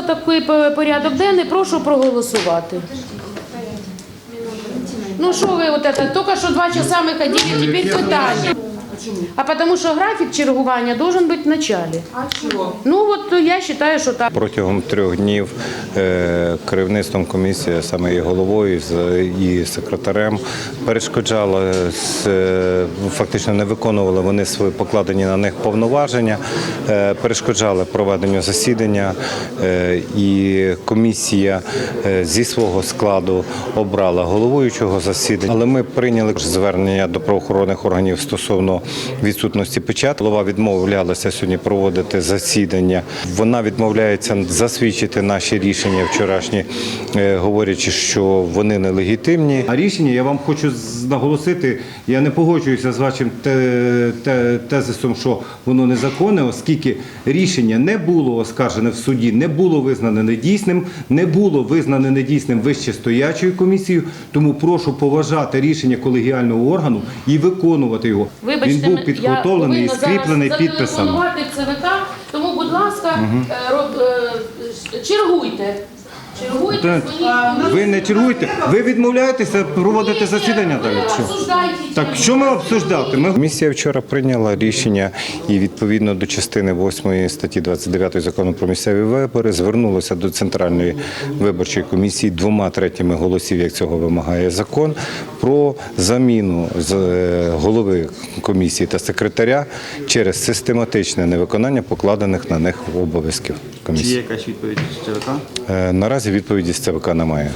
за такий по- порядок денний, прошу проголосувати. Ну що ви от це, тільки що два часа ми ходили, тепер питання. А потому що графік чергування должен бути в начале. А чого? Ну от я вважаю, що так. Протягом трьох днів е, керівництвом комісії, саме і головою з- і секретарем, перешкоджала, е, фактично не виконували вони свої покладені на них повноваження, е, перешкоджали проведенню засідання, і комісія зі свого складу обрала головуючого засідання. Але ми прийняли звернення до правоохоронних органів стосовно відсутності печатки. Голова відмовлялася сьогодні проводити засідання. Вона відмовляється засвідчити наші рішення вчорашні, е, говорячи, що вони нелегітимні. А рішення я вам хочу наголосити. Я не погоджуюся з вашим те- те- тезисом, що воно незаконне, оскільки рішення не було оскаржене в суді, не було визнане недійсним, не було визнане недійсним вищестоячою комісією. Тому прошу поважати рішення колегіального органу і виконувати його. Вибачте, Він був підготовлений і скріплений підписами. ЦВК, тому, будь ласка, угу. чергуйте. Чергуйте, дзвоніть. Ви не чергуєте, ви відмовляєтеся проводити Ні, засідання далі. Що? Так що ми обсуждати? Ми Комісія вчора прийняла рішення і відповідно до частини 8 статті 29 закону про місцеві вибори звернулося до центральної виборчої комісії двома третіми голосів, як цього вимагає закон, про заміну з е, голови комісії та секретаря через систематичне невиконання покладених на них обов'язків Чи є якась відповідь з ЦВК? Е, Наразі відповіді з ЦВК немає.